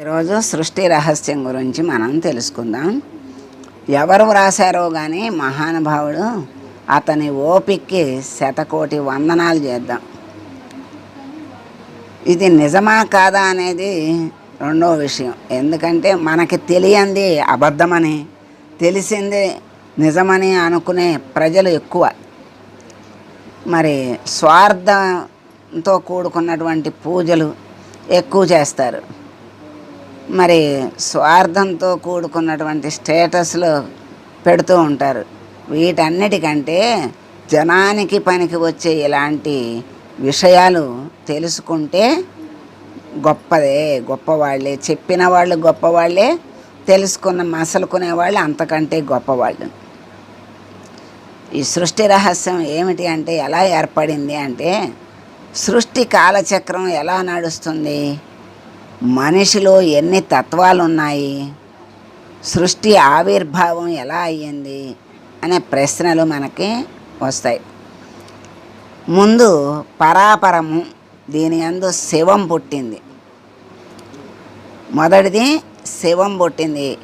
ఈరోజు సృష్టి రహస్యం గురించి మనం తెలుసుకుందాం. ఎవరు వ్రాసారో కానీ మహానుభావుడు అతని ఓపిక్కి శతకోటి వందనాలు చేద్దాం. ఇది నిజమా కాదా అనేది రెండో విషయం. ఎందుకంటే మనకి తెలియంది అబద్ధమని తెలిసింది నిజమని అనుకునే ప్రజలు ఎక్కువ. మరి స్వార్థంతో కూడుకున్నటువంటి పూజలు ఎక్కువ చేస్తారు. మరి స్వార్థంతో కూడుకున్నటువంటి స్టేటస్లు పెడుతూ ఉంటారు. వీటన్నిటికంటే జనానికి పనికి వచ్చే ఇలాంటి విషయాలు తెలుసుకుంటే గొప్పదే గొప్పవాళ్ళే చెప్పిన వాళ్ళు గొప్పవాళ్ళే తెలుసుకున్న మసలుకునే వాళ్ళు అంతకంటే గొప్పవాళ్ళు. ఈ సృష్టి రహస్యం ఏమిటి అంటే ఎలా ఏర్పడింది అంటే సృష్టి కాలచక్రం ఎలా నడుస్తుంది? మనిషిలో ఎన్ని తత్వాలు ఉన్నాయి సృష్టి ఆవిర్భావం ఎలా అయ్యింది? అనే ప్రశ్నలు మనకి వస్తాయి. ముందు పరాపరము దీని అందు శివం పుట్టింది. మొదటిది శివం పుట్టింది.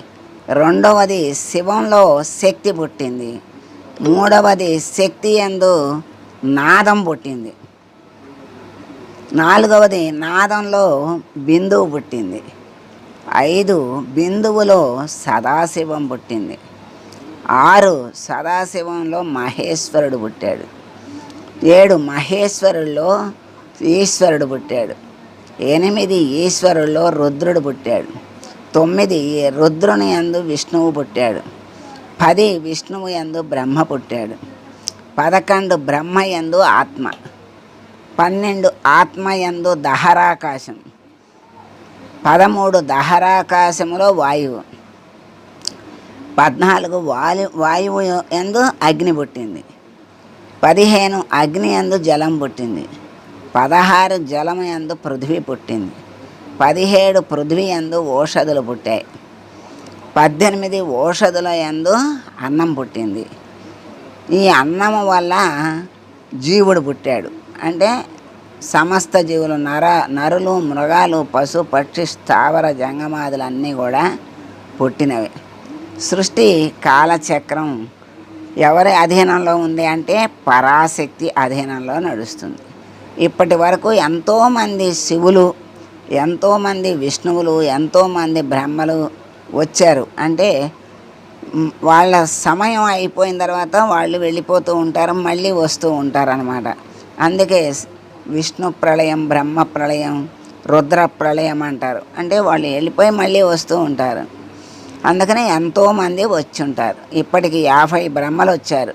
రెండవది శివంలో శక్తి పుట్టింది. మూడవది శక్తి ఎందు నాదం పుట్టింది. నాలుగవది నాదంలో బిందువు పుట్టింది. ఐదు బిందువులో సదాశివం పుట్టింది. ఆరు సదాశివంలో మహేశ్వరుడు పుట్టాడు. ఏడు మహేశ్వరుల్లో ఈశ్వరుడు పుట్టాడు. ఎనిమిది ఈశ్వరుల్లో రుద్రుడు పుట్టాడు. తొమ్మిది రుద్రుని యందు విష్ణువు పుట్టాడు. పది విష్ణువు యందు బ్రహ్మ పుట్టాడు. పదకొండు బ్రహ్మ యందు ఆత్మ. పన్నెండు ఆత్మ యందు దహరాకాశం. పదమూడు దహరాకాశములో వాయువు. పద్నాలుగు వాయు వాయువు ఎందు అగ్ని పుట్టింది. పదిహేను అగ్ని ఎందు జలం పుట్టింది. పదహారు జలము ఎందు పృథ్వీ పుట్టింది. పదిహేడు పృథ్వీ ఎందు ఓషధులు పుట్టాయి. పద్దెనిమిది ఓషధుల ఎందు అన్నం పుట్టింది. ఈ అన్నము వల్ల జీవుడు పుట్టాడు. అంటే సమస్త జీవులు నర నరులు మృగాలు పశు పక్షి స్థావర జంగమాదులు అన్నీ కూడా పుట్టినవి. సృష్టి కాలచక్రం ఎవరి అధీనంలో ఉంది అంటే పరాశక్తి అధీనంలో నడుస్తుంది. ఇప్పటి వరకు ఎంతోమంది శివులు ఎంతోమంది విష్ణువులు ఎంతోమంది బ్రహ్మలు వచ్చారు. అంటే వాళ్ళ సమయం అయిపోయిన తర్వాత వాళ్ళు వెళ్ళిపోతూ ఉంటారు మళ్ళీ వస్తూ ఉంటారు అనమాట అందుకే విష్ణు ప్రళయం బ్రహ్మ ప్రళయం రుద్ర ప్రళయం అంటారు. అంటే వాళ్ళు వెళ్ళిపోయి మళ్ళీ వస్తూ ఉంటారు. అందుకనే ఎంతోమంది వచ్చి ఉంటారు ఇప్పటికి యాభై బ్రహ్మలు వచ్చారు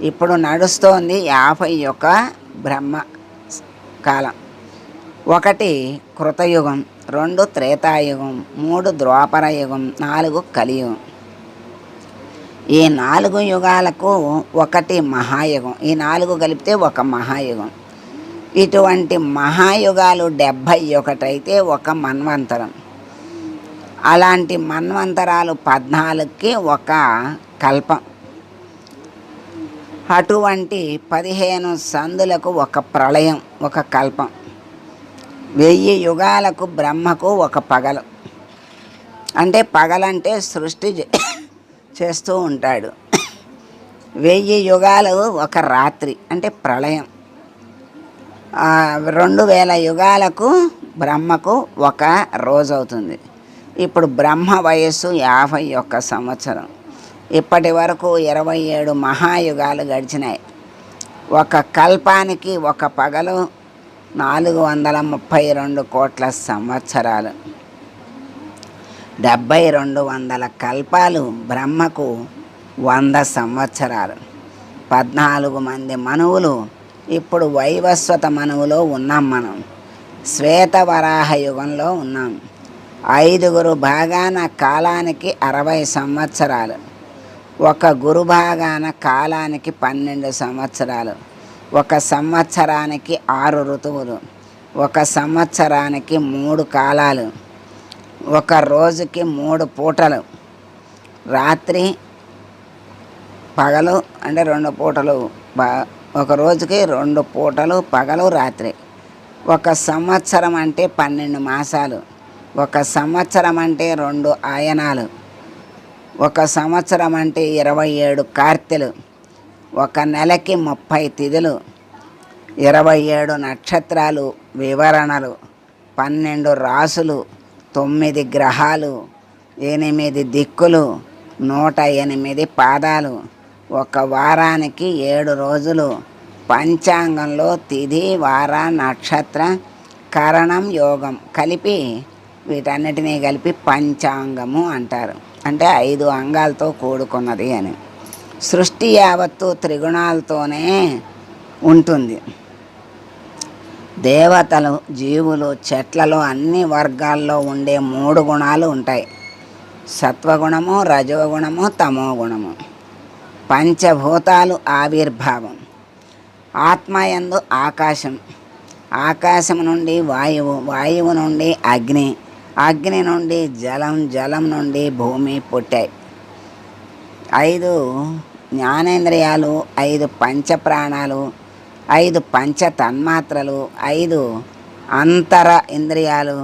ఇప్పుడు నడుస్తోంది యాభై యొక్క బ్రహ్మ కాలం. ఒకటి కృతయుగం రెండు త్రేతాయుగం మూడు ద్వాపరయుగం నాలుగు కలియుగం. ఈ నాలుగు యుగాలకు ఒకటి మహాయుగం. ఈ నాలుగు కలిపితే ఒక మహాయుగం. ఇటువంటి మహాయుగాలు డెబ్భై ఒకటైతే ఒక మన్వంతరం. అలాంటి మన్వంతరాలు పద్నాలుగుకి ఒక కల్పం. అటువంటి పదిహేను సందులకు ఒక ప్రళయం ఒక కల్పం. వెయ్యి యుగాలకు బ్రహ్మకు ఒక పగలు. అంటే పగలంటే సృష్టి చే- చేస్తూ ఉంటాడు. వెయ్యి యుగాలు ఒక రాత్రి అంటే ప్రళయం. రెండు వేల యుగాలకు బ్రహ్మకు ఒక రోజు అవుతుంది ఇప్పుడు బ్రహ్మ వయస్సు యాభై ఒక్క సంవత్సరం. ఇప్పటి వరకు ఇరవై ఏడు మహాయుగాలు గడిచినాయి. ఒక కల్పానికి ఒక పగలు నాలుగు వందల ముప్పై రెండు కోట్ల సంవత్సరాలు. డెబ్భై రెండు వందల కల్పాలు బ్రహ్మకు వంద సంవత్సరాలు. పద్నాలుగు మంది మనువులు ఇప్పుడు వైవస్వత మనువులో ఉన్నాం మనం. శ్వేతవరాహ యుగంలో ఉన్నాం. ఐదుగురు భాగాన కాలానికి అరవై సంవత్సరాలు. ఒక గురు భాగాన కాలానికి పన్నెండు సంవత్సరాలు. ఒక సంవత్సరానికి ఆరు ఋతువులు. ఒక సంవత్సరానికి మూడు కాలాలు. ఒక రోజుకి మూడు పూటలు. రాత్రి పగలు అంటే రెండు పూటలు. ఒక రోజుకి రెండు పూటలు పగలు రాత్రి. ఒక సంవత్సరం అంటే పన్నెండు మాసాలు. ఒక సంవత్సరం అంటే రెండు ఆయనాలు. ఒక సంవత్సరం అంటే ఇరవై ఏడు కార్తెలు. ఒక నెలకి ముప్పై తిథులు. ఇరవై ఏడు నక్షత్రాలు వివరణలు. పన్నెండు రాసులు. తొమ్మిది గ్రహాలు ఎనిమిది దిక్కులు నూట ఎనిమిది పాదాలు. ఒక వారానికి ఏడు రోజులు. పంచాంగంలో తిథి వార నక్షత్ర కరణం యోగం కలిపి వీటన్నిటినీ కలిపి పంచాంగము అంటారు. అంటే ఐదు అంగాలతో కూడుకున్నది అని. సృష్టి యావత్తు త్రిగుణాలతోనే ఉంటుంది. దేవతలు జీవులు చెట్లలో అన్ని వర్గాల్లో ఉండే మూడు గుణాలు ఉంటాయి. సత్వగుణము రజోగుణము తమో గుణము పంచభూతాలు ఆవిర్భావం. ఆత్మయందు ఆకాశం. ఆకాశం నుండి వాయువు వాయువు నుండి అగ్ని. అగ్ని నుండి జలం జలం నుండి భూమి పుట్టాయి. ఐదు జ్ఞానేంద్రియాలు ఐదు పంచప్రాణాలు ఐదు పంచ తన్మాత్రలు ఐదు అంతర ఇంద్రియాలు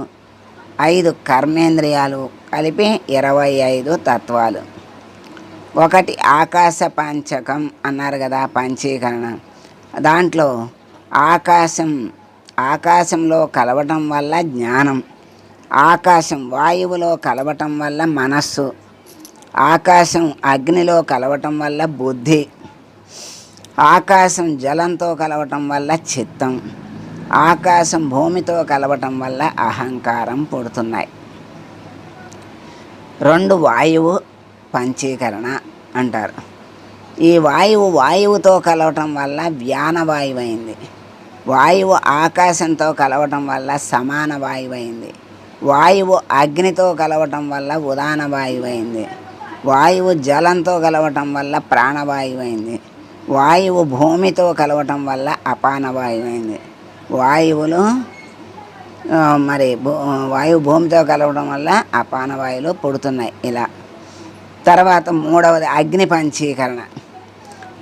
ఐదు కర్మేంద్రియాలు కలిపి ఇరవై ఐదు తత్వాలు. ఒకటి ఆకాశ పంచకం అన్నారు కదా పంచీకరణ. దాంట్లో ఆకాశం ఆకాశంలో కలవటం వల్ల జ్ఞానం ఆకాశం వాయువులో కలవటం వల్ల మనస్సు ఆకాశం అగ్నిలో కలవటం వల్ల బుద్ధి ఆకాశం జలంతో కలవటం వల్ల చిత్తం ఆకాశం భూమితో కలవటం వల్ల అహంకారం పుడుతున్నాయి. రెండు వాయువు పంచీకరణ అంటారు. ఈ వాయువు వాయువుతో కలవటం వల్ల వ్యాన వాయువు అయింది వాయువు ఆకాశంతో కలవటం వల్ల సమాన వాయువు అయింది వాయువు అగ్నితో కలవటం వల్ల ఉదాన వాయువు అయింది వాయువు జలంతో కలవటం వల్ల ప్రాణవాయువు అయింది వాయువు భూమితో కలవటం వల్ల అపాన వాయువు అయింది వాయువులు మరి భూ- వాయువు భూమితో కలవడం వల్ల అపాన వాయువులు పుడుతున్నాయి ఇలా. తర్వాత మూడవది అగ్ని పంచీకరణ.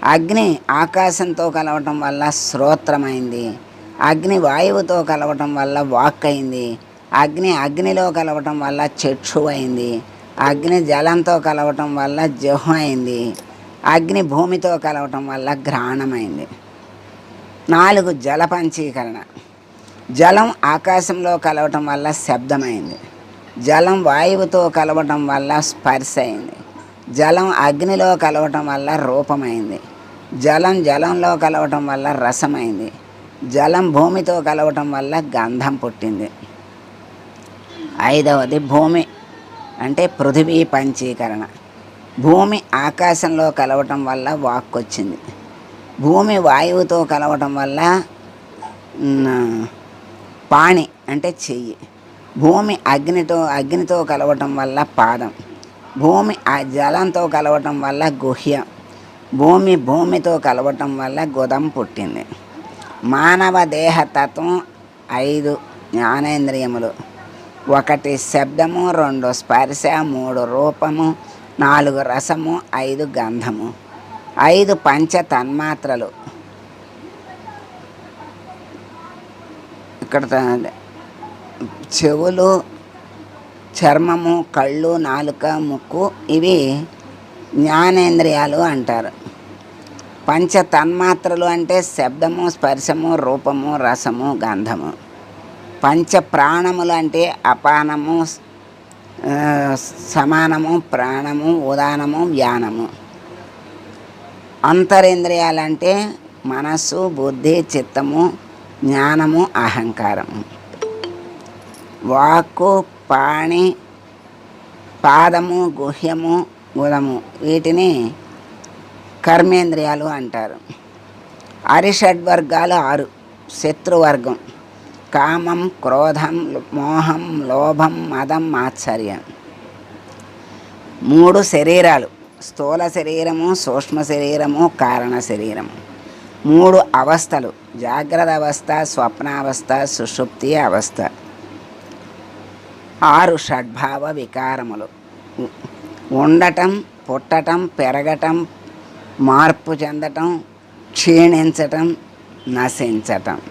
అగ్ని ఆకాశంతో కలవటం వల్ల శ్రోత్రమైంది. అగ్ని వాయువుతో కలవటం వల్ల వాక్ అయింది అగ్ని అగ్నిలో కలవటం వల్ల చక్షు అయింది అగ్ని జలంతో కలవటం వల్ల జహు అయింది అగ్ని భూమితో కలవటం వల్ల గ్రహణమైంది నాలుగు జల పంచీకరణ. జలం ఆకాశంలో కలవటం వల్ల శబ్దమైంది. జలం వాయువుతో కలవటం వల్ల స్పర్శ అయింది జలం అగ్నిలో కలవటం వల్ల రూపమైంది. జలం జలంలో కలవటం వల్ల రసమైంది. జలం భూమితో కలవటం వల్ల గంధం పుట్టింది. ఐదవది భూమి అంటే పృథివీ పంచీకరణ. భూమి ఆకాశంలో కలవటం వల్ల వాక్ వచ్చింది భూమి వాయువుతో కలవటం వల్ల పాణి అంటే చెయ్యి. భూమి అగ్నితో అగ్నితో కలవటం వల్ల పాదం. భూమి ఆ జలంతో కలవటం వల్ల గుహ్యం. భూమి భూమితో కలవటం వల్ల గుదం పుట్టింది. మానవ దేహతత్వం ఐదు జ్ఞానేంద్రియములు. ఒకటి శబ్దము రెండు స్పర్శ మూడు రూపము నాలుగు రసము ఐదు గంధము ఐదు పంచ తన్మాత్రలు ఇక్కడ చెవులు చర్మము కళ్ళు నాలుక ముక్కు ఇవి జ్ఞానేంద్రియాలు అంటారు. పంచ తన్మాత్రలు అంటే శబ్దము స్పర్శము రూపము రసము గంధము. పంచ ప్రాణములు అంటే అపానము సమానము ప్రాణము ఉదానము వ్యానము. అంతరేంద్రియాలంటే మనస్సు బుద్ధి చిత్తము జ్ఞానము అహంకారము. వాక్కు పాణి పాదము గుహ్యము గుదము వీటిని కర్మేంద్రియాలు అంటారు. అరిషడ్వర్గాలు ఆరు శత్రువర్గం. కామం క్రోధం మోహం లోభం మదం ఆశ్చర్యం మూడు శరీరాలు. స్థూల శరీరము సూక్ష్మ శరీరము కారణ శరీరము. మూడు అవస్థలు. జాగ్రత్త అవస్థ స్వప్నావస్థ సుషుప్తి అవస్థ. ఆరు షడ్భావ వికారములు. ఉండటం పుట్టటం పెరగటం మార్పు చెందటం క్షీణించటం నశించటం.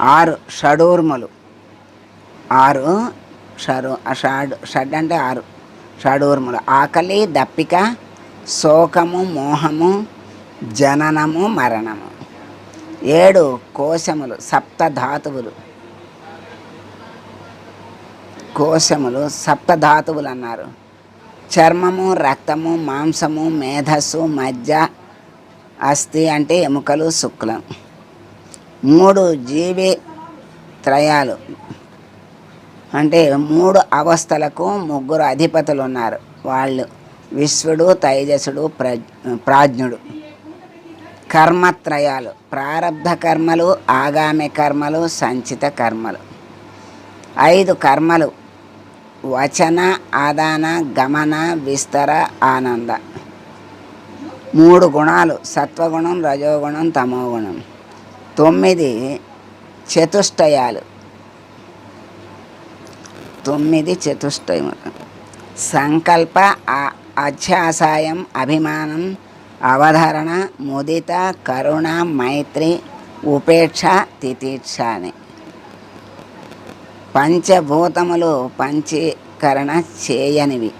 ఆరు షడూర్ములు. ఆరు షరు షాడ్ షడ్ అంటే ఆరు షడూర్ములు. ఆకలి దప్పిక శోకము మోహము జననము మరణము. ఏడు కోశములు సప్త ధాతువులు. కోశములు సప్త ధాతువులు అన్నారు. చర్మము రక్తము మాంసము మేధస్సు మజ్జ అస్థి అంటే ఎముకలు శుక్లం. మూడు జీవి త్రయాలు. అంటే మూడు అవస్థలకు ముగ్గురు అధిపతులు ఉన్నారు వాళ్ళు విశ్వడు తైజసుడు ప్రజ్ ప్రాజ్ఞుడు. కర్మత్రయాలు. ప్రారబ్ధ కర్మలు ఆగామి కర్మలు సంచిత కర్మలు. ఐదు కర్మలు. వచన ఆదాన గమన విస్తర ఆనంద. మూడు గుణాలు. సత్వగుణం రజోగుణం తమోగుణం. తొమ్మిది చతుష్టయాలు. తొమ్మిది చతుష్టయములు. సంకల్ప అధ్యాసాయం అభిమానం అవధరణ ముదిత కరుణ మైత్రి ఉపేక్ష తితీక్ష అని. పంచభూతములు పంచీకరణ చేయనివి.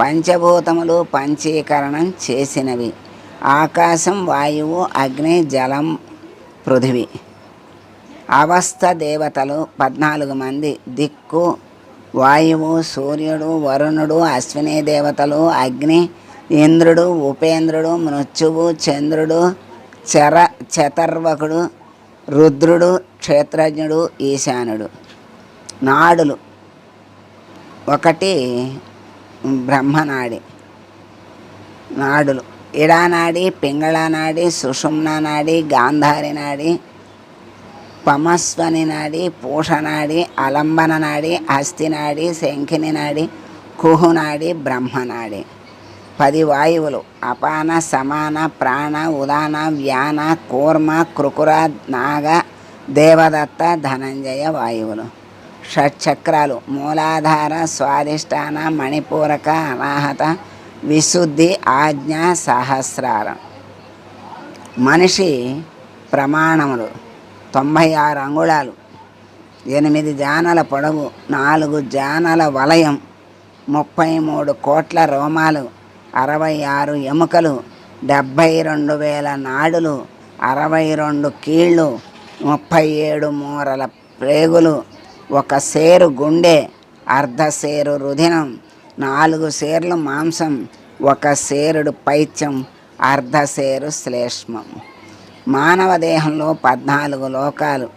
పంచభూతములు పంచీకరణం చేసినవి. ఆకాశం వాయువు అగ్ని జలం పృథివీ. అవస్థ దేవతలు పద్నాలుగు మంది. దిక్కు వాయువు సూర్యుడు వరుణుడు అశ్విని దేవతలు అగ్ని ఇంద్రుడు ఉపేంద్రుడు మృత్యువు చంద్రుడు చర చతర్వకుడు రుద్రుడు క్షేత్రజ్ఞుడు ఈశానుడు. నాడులు. ఒకటి బ్రహ్మనాడి. నాడులు. ఇడానాడి పింగళనాడి సుషుమ్నా నాడి గాంధారి నాడి పమస్వని నాడి పూషనాడి అలంబన నాడి హస్తినాడి శంఖిని నాడి కుహునాడి బ్రహ్మనాడి. పది వాయువులు. అపాన సమాన ప్రాణ ఉదాన వ్యాన కూర్మ కృకుర నాగ దేవదత్త ధనంజయ వాయువులు. షట్చక్రాలు. మూలాధార స్వాదిష్టాన మణిపూరక అనాహత విశుద్ధి ఆజ్ఞ సహస్రారం. మనిషి ప్రమాణములు తొంభై ఆరు అంగుళాలు ఎనిమిది జానల పొడవు నాలుగు జానల వలయం ముప్పై మూడు కోట్ల రోమాలు అరవై ఆరు ఎముకలు డెబ్భై రెండు వేల నాడులు అరవై రెండు కీళ్ళు ముప్పై ఏడు మూరల ప్రేగులు ఒక సేరు గుండె అర్ధ సేరు రుధినం నాలుగు సేర్లు మాంసం ఒక సేరుడు పైత్యం అర్ధసేరు శ్లేష్మం. మానవ దేహంలో పద్నాలుగు లోకాలు.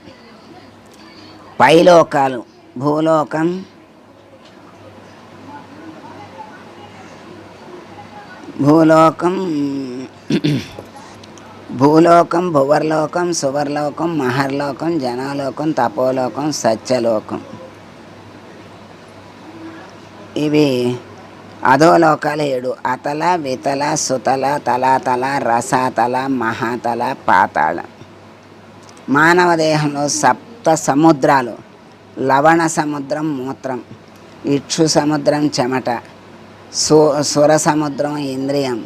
పైలోకాలు భూలోకం భూలోకం భూలోకం భువర్లోకం సువర్లోకం మహర్లోకం జనలోకం తపోలోకం సత్యలోకం. ఇవి అధోలోకాలు ఏడు. అతల వితల సుతల తలాతల రసాతల మహాతల పాతాళ. మానవ దేహంలో సప్త సముద్రాలు. లవణ సముద్రం మూత్రం. ఇక్షు సముద్రం చెమట. సు సుర సముద్రం ఇంద్రియం.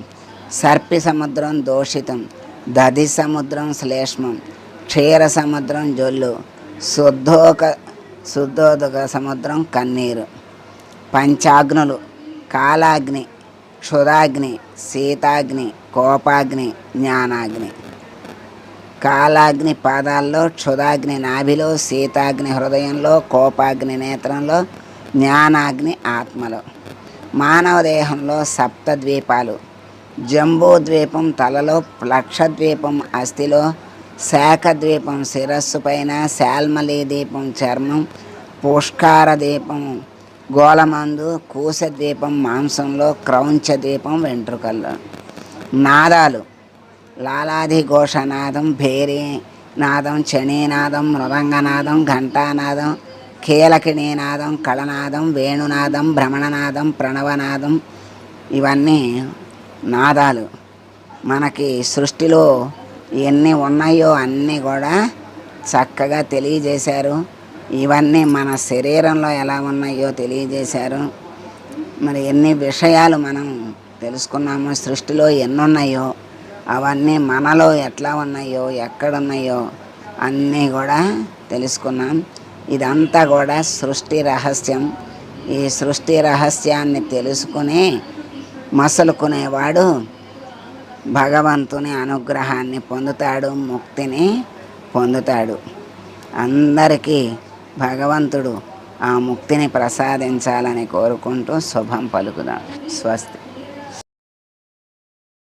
సర్పి సముద్రం దోషితం. దధి సముద్రం శ్లేష్మం. క్షీర సముద్రం జొల్లు. శుద్ధోక శుద్ధోదక సముద్రం కన్నీరు. పంచాగ్నులు కాలాగ్ని క్షుదాగ్ని శీతాగ్ని కోపాగ్ని జ్ఞానాగ్ని. కాలాగ్ని పాదాల్లో క్షుదాగ్ని నాభిలో శీతాగ్ని హృదయంలో కోపాగ్ని నేత్రంలో జ్ఞానాగ్ని ఆత్మలో. మానవ దేహంలో సప్త ద్వీపాలు జంబూ ద్వీపం తలలో లక్షద్వీపం అస్థిలో శాఖ ద్వీపం శిరస్సు పైన శాల్మలి దీపం చర్మం పుష్కార దీపం గోళమందు కూస దీపం మాంసంలో క్రౌంచ దీపం వెంట్రుకల్లో. నాదాలు లాలాది ఘోషనాదం భేరీ నాదం చణీనాదం మృదంగనాదం ఘంటానాదం కీలకిణీనాదం కళనాదం వేణునాదం భ్రమణనాదం ప్రణవనాదం ఇవన్నీ నాదాలు. మనకి సృష్టిలో ఎన్ని ఉన్నాయో అన్నీ కూడా చక్కగా తెలియజేశారు. ఇవన్నీ మన శరీరంలో ఎలా ఉన్నాయో తెలియజేశారు. మరి ఎన్ని విషయాలు మనం తెలుసుకున్నాము సృష్టిలో ఎన్ని ఉన్నాయో అవన్నీ మనలో ఎట్లా ఉన్నాయో ఎక్కడున్నాయో అన్నీ కూడా తెలుసుకున్నాం. ఇదంతా కూడా సృష్టి రహస్యం. ఈ సృష్టి రహస్యాన్ని తెలుసుకుని మసలుకునేవాడు భగవంతుని అనుగ్రహాన్ని పొందుతాడు ముక్తిని పొందుతాడు. అందరికీ భగవంతుడు ఆ ముక్తిని ప్రసాదించాలని కోరుకుంటూ శుభం పలుకుదాం. స్వస్తి.